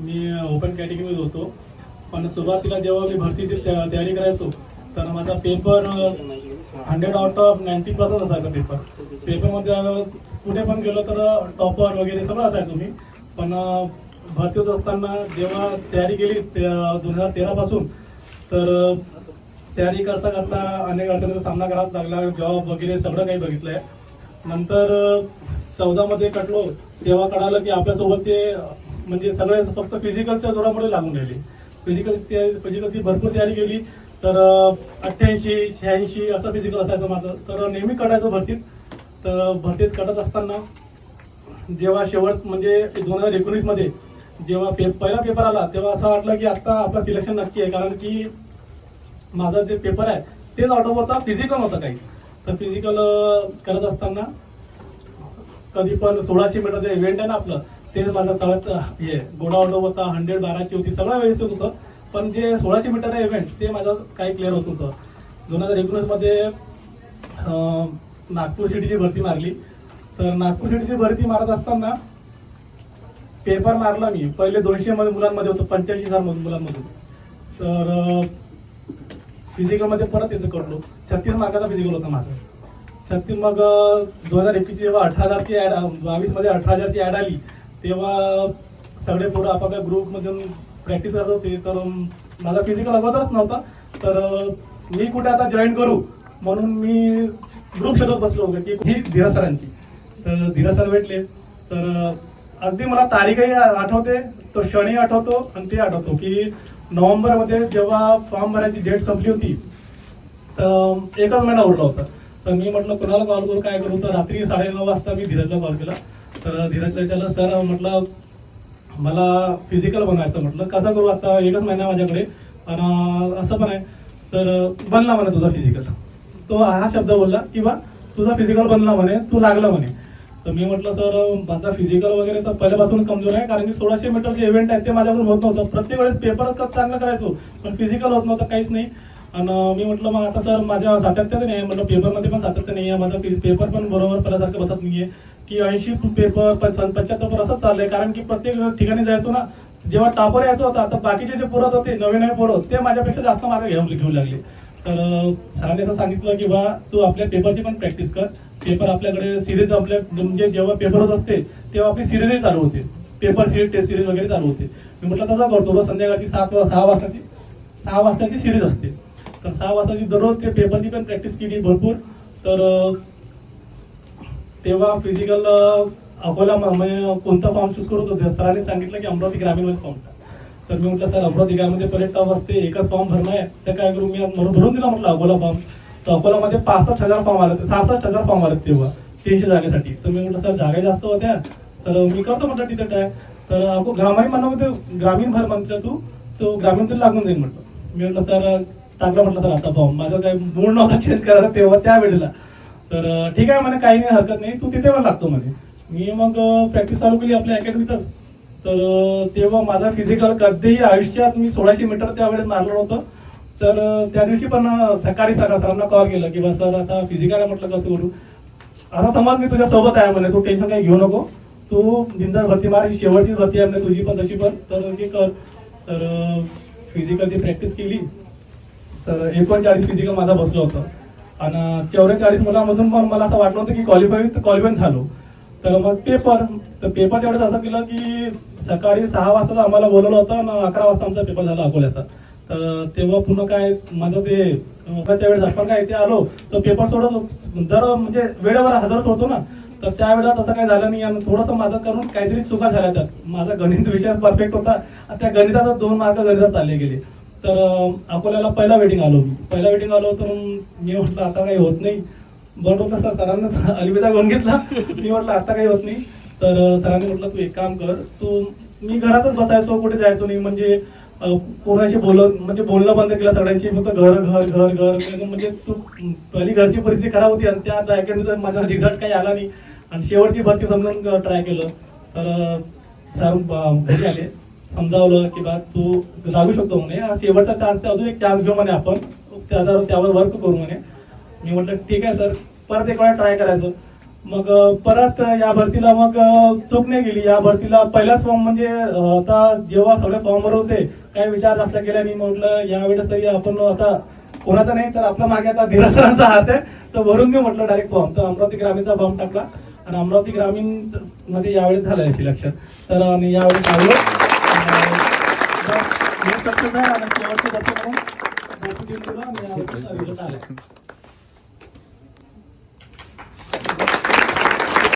मी open कॅटेगरीमध्ये होतो. पण सुरुवातीला जेव्हा मी भरतीची तयारी करायचो तर माझा paper hundred out of ninety प्लसच असायचा पेपर पेपरमध्ये uh, कुठे पण गेलो तर uh, टॉपर वगैरे सगळं असायचो मी. पण uh, भरतीच भरती होत असताना जेव्हा तयारी केली दोन हजार तेरापासून तर तयारी करता करता अनेक अडचणींचा सामना करावाच लागला. जॉब वगैरे सगळं काही बघितलं आहे नंतर चौदामध्ये कटलो. तेव्हा कळालं की आपल्यासोबतचे म्हणजे सगळे फक्त फिजिकलच्या जोरामुळे लागून राहिले फिजिकल फिजिकलची भरपूर तयारी केली. तर अठ्ठ्याऐंशी शहाऐंशी असं फिजिकल असायचं माझं. तर नेहमी कटायचं भरतीत. तर भरतीत कटत असताना जेव्हा शेवट म्हणजे दोन हजार एकोणीसमध्ये जेव्हा पे पहिला पेपर आला तेव्हा असं वाटलं की आत्ता आपलं सिलेक्शन नक्की आहे. कारण की माझा जे पेपर आहे तेच ऑटो होता फिजिकल होता काही तर फिजिकल करत असताना कधी पण सोळाशे मीटरचं इव्हेंट आहे ना आपलं तेच माझं सगळ्यात हे गोडा आउट होता हंड्रेड बाराची होती सगळं व्यवस्थित होतं. पण जे सोळाशे मीटर इव्हेंट ते माझं काही क्लिअर होत होतं दोन हजार एकोणीसमध्ये नागपूर सिटीची भरती मारली. तर नागपूर सिटीची भरती मारत असताना पेपर मारला मी. पहिले दोनशे मध्ये मुलांमध्ये होतो पंच्याऐंशी हजार मुलांमधून. तर फिजिकलमध्ये परत येतो कडलो. छत्तीस मार्काचा फिजिकल होता माझा. छत्तीस मग दोन हजार एकवीसची जेव्हा अठरा हजारची ॲड बावीसमध्ये अठरा हजारची ॲड आली तेव्हा सगळे पोरं आपापल्या ग्रुपमधून प्रॅक्टिस करत होते तर मला माझा फिजिकल अगोदरच नव्हता. तर मी कुठे आता जॉईन करू? म्हणून मी ग्रुप शोधत बसलो होतो की ही धीरा सरांची. तर धीरा सर भेटले. तर अगदी मला तारीखही आठवते तो क्षणही आठवतो आणि ते आठवतो की नोव्हेंबरमध्ये जेव्हा फॉर्म भरायची डेट संपली होती तर एकच महिना उरला होता. तर मी म्हटलं कोणाला कॉल करू? काय करू? तर रात्री साडेनऊ वाजता मी धीरजला कॉल केला. तर धीरजला विचारलं सर म्हटलं मला फिजिकल बनवायचं म्हटलं. कसं करू आता? एकच महिना माझ्याकडे. आणि असं पण आहे. तर बनला म्हणे तुझा फिजिकल तो हा शब्द बोलला किंवा तुझा फिजिकल बनला म्हणे तू लागला म्हणे. तर मी म्हटलं सर माझा फिजिकल वगैरे तर पहिल्यापासून कमजोर आहे कारण की सोळाशे मीटरचे इव्हेंट आहे ते माझ्याकडून होत नव्हतं. प्रत्येक वेळेस पेपर चांगलं करायचो पण फिजिकल होत नव्हतं काहीच नाही. आणि मी म्हटलं मग आता सर माझ्या सातत्य नाही आहे. म्हटलं पेपरमध्ये पण सातत्य नाही आहे माझा पेपर पण बरोबर पहिल्यासारखं बसत नाही आहे की ऐंशी पेपर पंच्याहत्तर पेपर असंच चाललंय. कारण की प्रत्येक ठिकाणी जायचो ना जेव्हा टापर यायचं होता आता बाकीचे जे पोरत होते नवे नवे पोरं ते माझ्यापेक्षा जास्त मार्ग घेऊन घेऊ लागले. तर सरांनी असं सांगितलं की बा तू आपल्या पेपरची पण प्रॅक्टिस कर. पेपर आपल्याकडे सिरीज आपल्या म्हणजे जेव्हा पेपर होत असते तेव्हा आपली सिरीजही चालू होते. पेपर सिरीज टेस्ट सिरीज वगैरे चालू होते. मी म्हटलं तसं करतो रोज संध्याकाळची सात सहा वाजताची सहा वाजताची सिरीज असते. तर सहा वाजताची दररोज ते पेपरची पण प्रॅक्टिस केली भरपूर. तर तेव्हा फिजिकल अकोला म्हणजे कोणता फॉर्म चूज करत होते? सरांनी सांगितलं की अमरावती ग्रामीणमध्ये फॉर्म तर मी म्हटलं सर अमरावती ग्रामीणमध्ये पर्यंत टॉप असते एकच फॉर्म भरणं आहे. तर काय करू मी भरून भरून दिला म्हटलं अकोला फॉर्म तर अकोलामध्ये पाच सात हजार फॉर्म आले सहासष्ट हजार फॉर्म आले तेव्हा तीनशे जागेसाठी. तर मी म्हटलं सर जागा जास्त होत्या. तर मी करतो म्हटलं तिथे काय? तर अको ग्रामीण मनामध्ये ग्रामीण भर म्हणतो तू तो ग्रामीण लागून जाईल म्हटलं. मी म्हटलं सर टाकलं म्हटलं सर आता फॉर्म माझं काय मूळ नव्हता चेंज करायला तेव्हा त्या वेळेला. तर ठीक आहे म्हणे काही नाही हरकत नाही. तू तिथे पण लागतो म्हणे. मी मग प्रॅक्टिस चालू केली आपल्या अकॅडमीतच तर तेव्हा माझा फिजिकल कधीही आयुष्यात मी सोळाशे मीटर त्यावेळेस मारलं नव्हतं. तर त्या दिवशी पण सकाळी सर सरांना कॉल केला की बा सर आता फिजिकल आहे म्हटलं कसं करू? असा समज मी तुझ्या सोबत आहे म्हणे. तू टेन्शन काही घेऊ नको. तू बिंदर भरती मार. ही शेवटचीच भरती आहे म्हणजे तुझी पण तशी पण. तर हे कर. तर फिजिकलची प्रॅक्टिस केली. तर एकोणचाळीस फिजिकल माझा बसलं होतं. आणि चौवेचाळीस मुलांमधून पण मला असं वाटलं होतं की क्वालिफाय क्वालिफाय झालो. तर मग पेपर तर पेपरच्या वेळेस असं केलं की सकाळी सहा वाजता आम्हाला बोलवलं होतं आणि अकरा वाजता आमचा पेपर झाला अकोल्याचा. तर तेव्हा पुन्हा काय माझं ते अकराच्या वेळेस आपण काय इथे आलो तर पेपर सोडत दर म्हणजे वेळेवर हजर सोडतो ना. तर त्यावेळेला तसं काही झालं नाही आणि थोडंसं माझं करून काहीतरी चुका झाल्या त्यात माझा गणित विषय परफेक्ट होता आणि त्या गणिताचा दोन मार्क गणितात चालले गेले. तर अकोल्याला पहिला वेटिंग आलो. पहिला वेटिंग आलो तर मग मी म्हटलं आता काही होत नाही. बरोबर तसं सरांना अलविदा घेऊन घेतला. मी म्हटलं आता काही होत नाही. तर सरांनी म्हटलं तू एक काम कर. तू मी घरातच बसायचो कुठे जायचो नाही. म्हणजे कोणाशी बोलत म्हणजे बोलणं बंद केलं सगळ्यांशी फक्त घर घर घर घर. म्हणजे तू पहिली घरची परिस्थिती खराब होती आणि त्या अकॅडमीचा माझा रिझल्ट काही आला नाही. आणि शेवटची भरती समजून ट्राय केलं. तर सर घरी आले. समजावलं की बा तू लागू शकतो म्हणे. हा शेवटचा चान्स अजून एक चान्स घेऊ म्हणे आपण. त्याच्यावर त्यावर वर्क करू म्हणे. मी म्हटलं ठीक आहे सर परत एक वेळा ट्राय करायचं. मग परत या भरतीला मग चूक नाही गेली. या भरतीला पहिलाच फॉर्म म्हणजे आता जेव्हा सगळे फॉर्म होते काही विचार असला गेला नाही. म्हटलं यावेळेस तरी आपण आता कोणाचा नाही तर आपल्या मागे आता धीरज सरांचा हात आहे. तर भरून मी म्हटलं डायरेक्ट फॉर्म तर अमरावती ग्रामीणचा फॉर्म टाकला. आणि अमरावती ग्रामीणमध्ये यावेळेस झालं सिलेक्शन तर आणि यावेळेस लागलो सक्सेस आहे आणि शेवटचे बच्चे म्हणून बाकी team तुला आणि यावेळेस result आलाय.